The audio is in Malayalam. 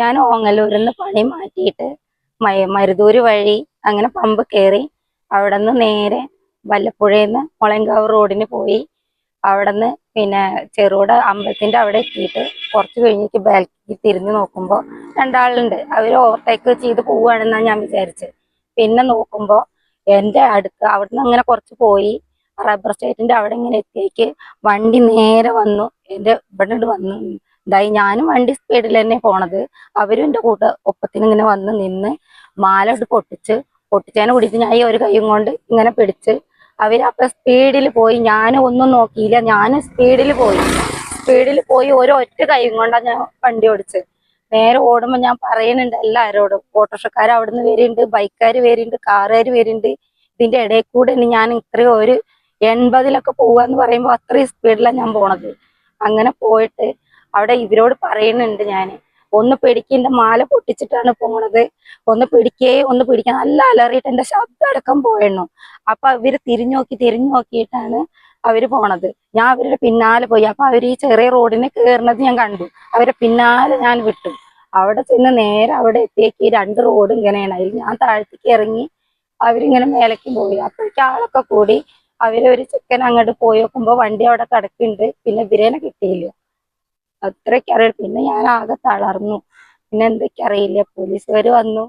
ഞാൻ ഓങ്ങല്ലൂരിൽ നിന്ന് പണി മാറ്റിയിട്ട് മരുതൂര് വഴി അങ്ങനെ പമ്പ് കയറി അവിടെ നിന്ന് നേരെ വല്ലപ്പുഴയിൽ നിന്ന് മുളങ്കാവ് റോഡിന് പോയി. അവിടെ നിന്ന് പിന്നെ ചെറുകിട അമ്പലത്തിന്റെ അവിടെ എത്തിയിട്ട് കുറച്ച് കഴിഞ്ഞിട്ട് ബാക്കി തിരിഞ്ഞു നോക്കുമ്പോൾ രണ്ടാളുണ്ട്. അവർ ഓവർടേക്ക് ചെയ്ത് പോവുകയാണെന്നാണ് ഞാൻ വിചാരിച്ചത് പിന്നെ നോക്കുമ്പോൾ എന്റെ അടുത്ത് അവിടെ നിന്ന് അങ്ങനെ കുറച്ച് പോയി. റബ്ബർ സ്റ്റേറ്റിന്റെ അവിടെ ഇങ്ങനെ എത്തിയേക്ക്. വണ്ടി നേരെ വന്നു. എന്റെ ഇവിടെ വന്നു. ഇതായി ഞാനും വണ്ടി സ്പീഡിൽ തന്നെ പോണത്. അവരും എന്റെ കൂട്ട ഒപ്പത്തിന് ഇങ്ങനെ വന്ന് നിന്ന് മാല ഇട്ട് പൊട്ടിച്ച് പൊട്ടിച്ചതിനെ പിടിച്ച് ഞാൻ ഈ ഒരു കൈയും കൊണ്ട് ഇങ്ങനെ പിടിച്ച് അവരപ്പൊ സ്പീഡിൽ പോയി. ഞാൻ ഒന്നും നോക്കിയില്ല. ഞാൻ സ്പീഡിൽ പോയി. സ്പീഡിൽ പോയി ഒരു ഒറ്റ കൈയും കൊണ്ടാണ് ഞാൻ വണ്ടി ഓടിച്ചത്. നേരെ ഓടുമ്പോ ഞാൻ പറയുന്നുണ്ട് എല്ലാവരോടും ഓട്ടോറിക്ഷക്കാർ അവിടുന്ന് വരുന്നുണ്ട് ബൈക്കാർ വരുന്നുണ്ട് കാറുകാർ വരുന്നുണ്ട്. ഇതിന്റെ ഇടയിൽ കൂടെ ഞാൻ ഇത്രയും ഒരു എൺപതിലൊക്കെ പോവാന്ന് പറയുമ്പോൾ അത്രയും സ്പീഡിലാണ് ഞാൻ പോണത്. അങ്ങനെ പോയിട്ട് അവിടെ ഇവരോട് പറയുന്നുണ്ട് ഞാൻ ഒന്ന് പിടിക്കിന്റെ മാല പൊട്ടിച്ചിട്ടാണ് പോണത്. ഒന്ന് പിടിക്കേ ഒന്ന് പിടിക്കാൻ നല്ല അലറിയിട്ട് എന്റെ ശബ്ദം അടക്കം പോയണു അപ്പൊ അവർ തിരിഞ്ഞു നോക്കി തിരിഞ്ഞു നോക്കിയിട്ടാണ് അവർ പോണത്. ഞാൻ അവരുടെ പിന്നാലെ പോയി. അപ്പൊ അവർ ഈ ചെറിയ റോഡിന് കയറുന്നത് ഞാൻ കണ്ടു. അവരെ പിന്നാലെ ഞാൻ വിട്ടു. അവിടെ ചെന്ന് നേരെ അവിടെ എത്തിയേക്ക്. രണ്ട് റോഡ് ഇങ്ങനെയാണ്. അതിൽ ഞാൻ താഴത്തേക്ക് ഇറങ്ങി അവരിങ്ങനെ മേലേക്ക് പോയി. അപ്പോഴേക്ക് ആളൊക്കെ കൂടി അവരൊരു ചെക്കൻ അങ്ങോട്ട് പോയി നോക്കുമ്പോ വണ്ടി അവിടെ കിടക്കുന്നുണ്ട്. പിന്നെ ബിരിയാണി കിട്ടിയില്ല. അത്രയ്ക്ക് അറിയില്ല പിന്നെ ഞാൻ ആകെ തളർന്നു. പിന്നെ എന്തൊക്കെ അറിയില്ല പോലീസുകാർ വന്നു.